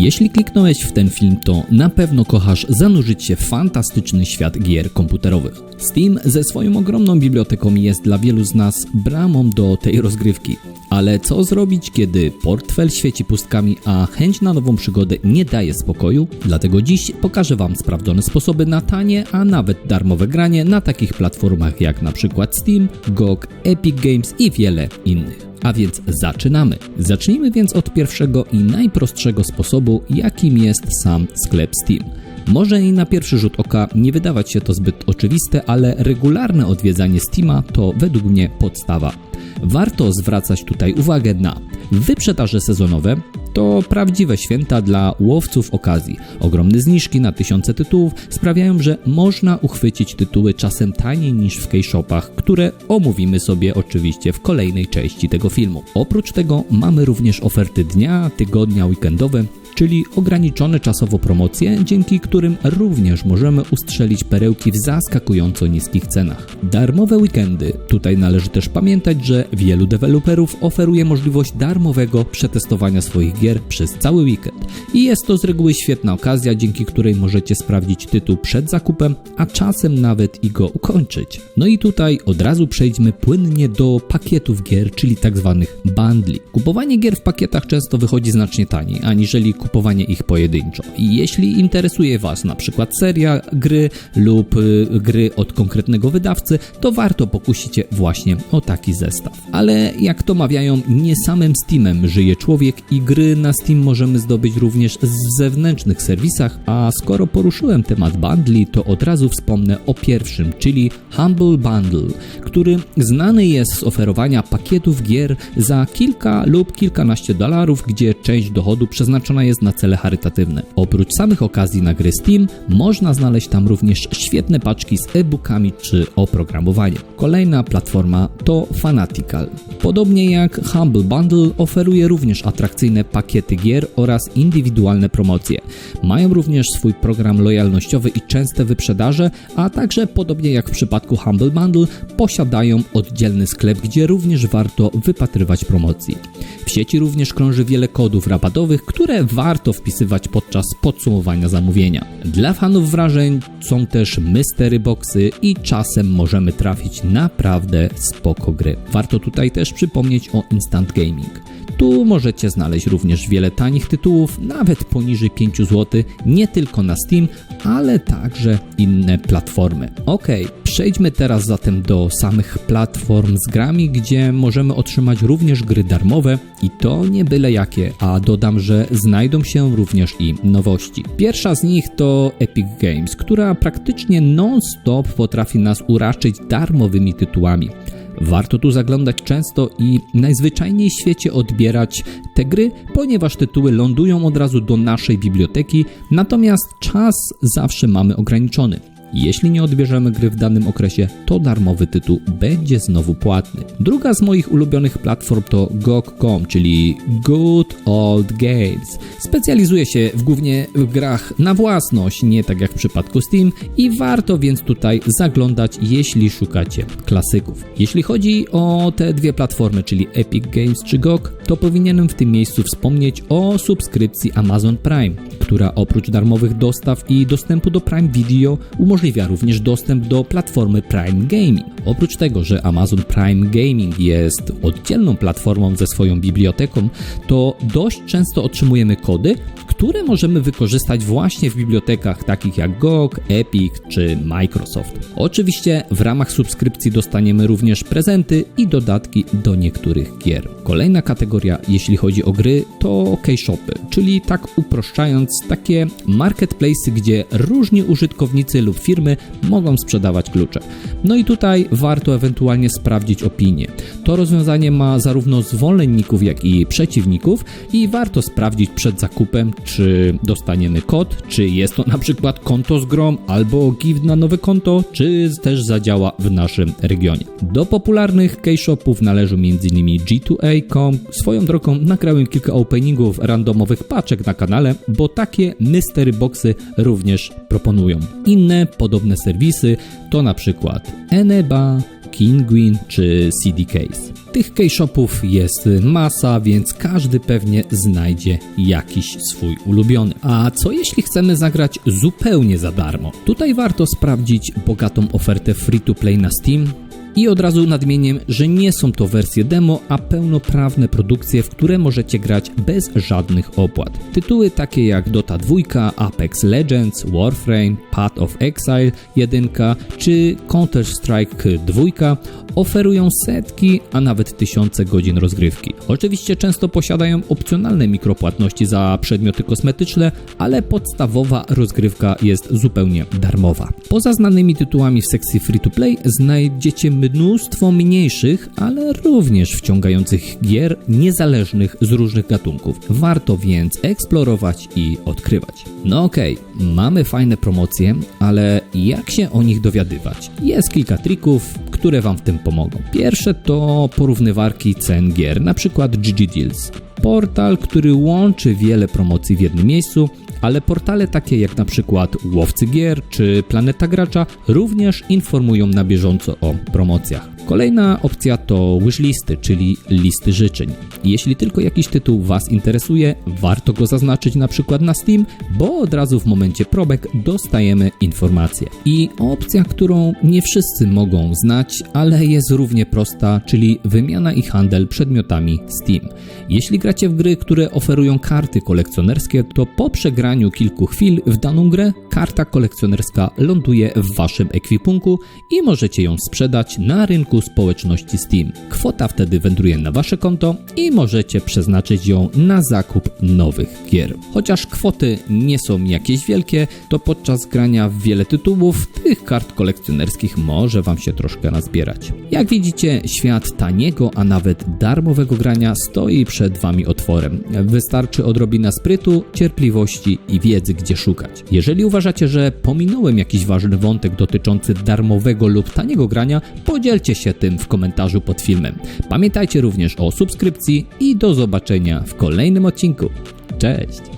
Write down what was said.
Jeśli kliknąłeś w ten film, to na pewno kochasz zanurzyć się w fantastyczny świat gier komputerowych. Steam ze swoją ogromną biblioteką jest dla wielu z nas bramą do tej rozgrywki. Ale co zrobić, kiedy portfel świeci pustkami, a chęć na nową przygodę nie daje spokoju? Dlatego dziś pokażę Wam sprawdzone sposoby na tanie, a nawet darmowe granie na takich platformach jak na przykład Steam, GOG, Epic Games i wiele innych. A więc zaczynamy. Zacznijmy więc od pierwszego i najprostszego sposobu, jakim jest sam sklep Steam. Może i na pierwszy rzut oka nie wydawać się to zbyt oczywiste, ale regularne odwiedzanie Steama to według mnie podstawa. Warto zwracać tutaj uwagę na wyprzedaże sezonowe, to prawdziwe święta dla łowców okazji. Ogromne zniżki na tysiące tytułów sprawiają, że można uchwycić tytuły czasem taniej niż w K-Shopach, które omówimy sobie oczywiście w kolejnej części tego filmu. Oprócz tego mamy również oferty dnia, tygodnia, weekendowe, czyli ograniczone czasowo promocje, dzięki którym również możemy ustrzelić perełki w zaskakująco niskich cenach. Darmowe weekendy. Tutaj należy też pamiętać, że wielu deweloperów oferuje możliwość darmowego przetestowania swoich gier przez cały weekend. I jest to z reguły świetna okazja, dzięki której możecie sprawdzić tytuł przed zakupem, a czasem nawet i go ukończyć. No i tutaj od razu przejdźmy płynnie do pakietów gier, czyli tak zwanych bundli. Kupowanie gier w pakietach często wychodzi znacznie taniej, aniżeli kupowanie ich pojedynczo. I jeśli interesuje Was na przykład seria gry lub y, gry od konkretnego wydawcy, to warto pokusić się właśnie o taki zestaw. Ale jak to mawiają, nie samym Steamem żyje człowiek i gry na Steam możemy zdobyć również z zewnętrznych serwisach, a skoro poruszyłem temat bundli, to od razu wspomnę o pierwszym, czyli Humble Bundle, który znany jest z oferowania pakietów gier za kilka lub kilkanaście dolarów, gdzie część dochodu przeznaczona jest na cele charytatywne. Oprócz samych okazji na gry Steam, można znaleźć tam również świetne paczki z e-bookami czy oprogramowaniem. Kolejna platforma to Fanatical. Podobnie jak Humble Bundle oferuje również atrakcyjne pakiety gier oraz indywidualne promocje. Mają również swój program lojalnościowy i częste wyprzedaże, a także podobnie jak w przypadku Humble Bundle posiadają oddzielny sklep, gdzie również warto wypatrywać promocji. W sieci również krąży wiele kodów rabatowych, które warto wpisywać podczas podsumowania zamówienia. Dla fanów wrażeń są też mystery boxy i czasem możemy trafić naprawdę spoko gry. Warto tutaj też przypomnieć o Instant Gaming. Tu możecie znaleźć również wiele tanich tytułów, nawet poniżej 5 zł, nie tylko na Steam, ale także inne platformy. Ok, przejdźmy teraz zatem do samych platform z grami, gdzie możemy otrzymać również gry darmowe i to nie byle jakie, a dodam, że znajdą się również i nowości. Pierwsza z nich to Epic Games, która praktycznie non-stop potrafi nas uraczyć darmowymi tytułami. Warto tu zaglądać często i najzwyczajniej w świecie odbierać te gry, ponieważ tytuły lądują od razu do naszej biblioteki, natomiast czas zawsze mamy ograniczony. Jeśli nie odbierzemy gry w danym okresie, to darmowy tytuł będzie znowu płatny. Druga z moich ulubionych platform to GOG.com, czyli Good Old Games. Specjalizuje się w głównie w grach na własność, nie tak jak w przypadku Steam i warto więc tutaj zaglądać, jeśli szukacie klasyków. Jeśli chodzi o te dwie platformy, czyli Epic Games czy GOG, to powinienem w tym miejscu wspomnieć o subskrypcji Amazon Prime, która oprócz darmowych dostaw i dostępu do Prime Video umożliwia również dostęp do platformy Prime Gaming. Oprócz tego, że Amazon Prime Gaming jest oddzielną platformą ze swoją biblioteką, to dość często otrzymujemy kody, które możemy wykorzystać właśnie w bibliotekach takich jak GOG, Epic czy Microsoft. Oczywiście w ramach subskrypcji dostaniemy również prezenty i dodatki do niektórych gier. Kolejna kategoria, jeśli chodzi o gry, to K-shopy, czyli tak uproszczając, takie marketplace, gdzie różni użytkownicy lub firmy mogą sprzedawać klucze. No i tutaj warto ewentualnie sprawdzić opinię. To rozwiązanie ma zarówno zwolenników, jak i przeciwników i warto sprawdzić przed zakupem, czy dostaniemy kod, czy jest to na przykład konto z grom, albo gift na nowe konto, czy też zadziała w naszym regionie. Do popularnych K-shopów należą m.in. G2A.com. Swoją drogą nagrałem kilka openingów randomowych paczek na kanale, bo takie mystery boxy również proponują. Inne podobne serwisy to na przykład Eneba, Kinguin czy CD Case. Tych K-shopów jest masa, więc każdy pewnie znajdzie jakiś swój ulubiony. A co jeśli chcemy zagrać zupełnie za darmo? Tutaj warto sprawdzić bogatą ofertę free to play na Steam, i od razu nadmienię, że nie są to wersje demo, a pełnoprawne produkcje, w które możecie grać bez żadnych opłat. Tytuły takie jak Dota 2, Apex Legends, Warframe, Path of Exile 1 czy Counter-Strike 2 oferują setki, a nawet tysiące godzin rozgrywki. Oczywiście często posiadają opcjonalne mikropłatności za przedmioty kosmetyczne, ale podstawowa rozgrywka jest zupełnie darmowa. Poza znanymi tytułami w sekcji free to play znajdziecie mnóstwo mniejszych, ale również wciągających gier niezależnych z różnych gatunków. Warto więc eksplorować i odkrywać. No okej, okay, mamy fajne promocje, ale jak się o nich dowiadywać? Jest kilka trików, które Wam w tym pomogą. Pierwsze to porównywarki cen gier, na przykład GG Deals. Portal, który łączy wiele promocji w jednym miejscu, ale portale takie jak na przykład Łowcy Gier czy Planeta Gracza również informują na bieżąco o promocjach. Kolejna opcja to wishlisty, czyli listy życzeń. Jeśli tylko jakiś tytuł Was interesuje, warto go zaznaczyć na przykład na Steam, bo od razu w momencie probek dostajemy informacje. I opcja, którą nie wszyscy mogą znać, ale jest równie prosta, czyli wymiana i handel przedmiotami Steam. Jeśli gracie w gry, które oferują karty kolekcjonerskie, to po przegraniu kilku chwil w daną grę karta kolekcjonerska ląduje w Waszym ekwipunku i możecie ją sprzedać na rynku społeczności Steam. Kwota wtedy wędruje na Wasze konto i możecie przeznaczyć ją na zakup nowych gier. Chociaż kwoty nie są jakieś wielkie, to podczas grania w wiele tytułów tych kart kolekcjonerskich może Wam się troszkę nazbierać. Jak widzicie, świat taniego, a nawet darmowego grania stoi przed Wami otworem. Wystarczy odrobina sprytu, cierpliwości i wiedzy, gdzie szukać. Jeżeli uważacie, że pominąłem jakiś ważny wątek dotyczący darmowego lub taniego grania, podzielcie się tym w komentarzu pod filmem. Pamiętajcie również o subskrypcji i do zobaczenia w kolejnym odcinku. Cześć!